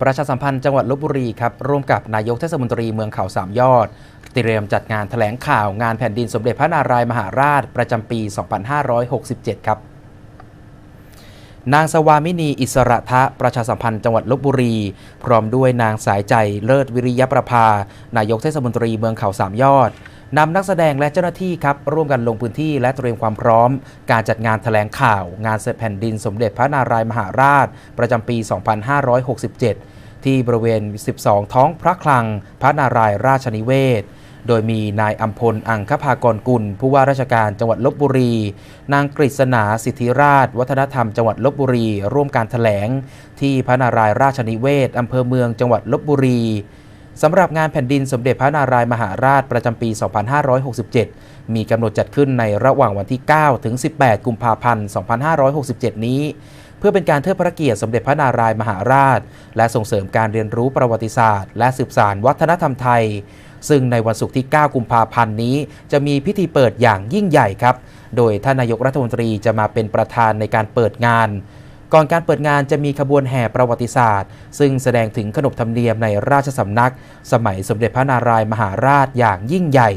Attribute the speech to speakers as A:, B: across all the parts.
A: ประชาสัมพันธ์จังหวัดลบบุรีครับร่วมกับนายกเทศมนตรีเมืองเขาสามยอด เตรียมจัดงานแถลงข่าวงานแผ่นดินสมเด็จพระนารายมหาราชประจำปี 2567 ครับนางสวามินีอิสระทะประชาสัมพันธ์จังหวัดลบบุรี พร้อมด้วยนางสายใจเลิศวิริยประภา นายกเทศมนตรีเมืองเขาสามยอด นำนักแสดงและเจ้าหน้าที่ครับร่วมกันลงพื้นที่และเตรียมความพร้อม การจัดงานแถลงข่าว งานแผ่นดินสมเด็จพระนารายมหาราช ประจำปี 2567 ที่บริเวณ 12 ท้องพระคลัง พระนารายราชนิเวศ โดยมีนายอัมพล อังคภากรกุล ผู้ว่าราชการจังหวัดลบบุรี นางกฤษณาสิทธิราช วัฒนธรรมจังหวัดลบบุรี ร่วมการถแถลง ที่พระนารายราชนิเวศอำเภอเมืองจังหวัดลบบุรี สำหรับงานแผ่นดินสมเด็จพระนารายมหาราชประจำปี 2567 มีกำหนดจัดขึ้นในระหว่างวันที่ 9 ถึง 18 กุมภาพันธ์ 2567 นี้ เพื่อเป็นการเทิดพระเกียรติสมเด็จพระนารายมหาราช และส่งเสริมการเรียนรู้ประวัติศาสตร์ และสืบสานวัฒนธรรมไทย ซึ่งในวันศุกร์ที่ 9 กุมภาพันธ์นี้ จะมีพิธีเปิดอย่างยิ่งใหญ่ครับ โดยท่านนายกรัฐมนตรีจะมาเป็นประธานในการเปิดงาน ก่อนการเปิดงานจะมีขบวนแห่ประวัติศาสตร์ ซึ่งแสดงถึงขนบธรรมเนียมในราชสำนัก สมัยสมเด็จพระนารายมหาราชอย่างยิ่งใหญ่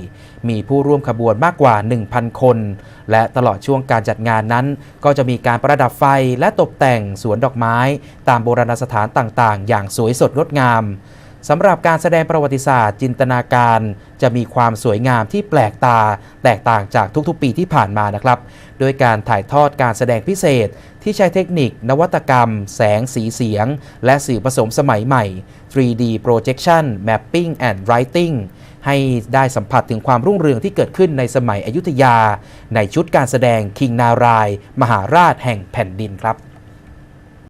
A: มีผู้ร่วมขบวนมากกว่า 1,000 คน และตลอดช่วงการจัดงานนั้น ก็จะมีการประดับไฟและตกแต่งสวนดอกไม้ ตามโบราณสถานต่างๆ อย่างสวยสดงดงาม สำหรับการแสดงประวัติศาสตร์ จินตนาการ จะมีความสวยงามที่แปลกตา แตกต่างจากทุกๆ ปีที่ผ่านมานะครับ โดยการถ่ายทอดการแสดงพิเศษ ที่ใช้เทคนิคนวัตกรรม แสงสีเสียง และสื่อผสมสมัยใหม่ 3D projection mapping and writing ให้ได้สัมผัสถึงความรุ่งเรืองที่เกิดขึ้นในสมัยอยุธยา ในชุดการแสดงคิงนาราย มหาราชแห่งแผ่นดินครับ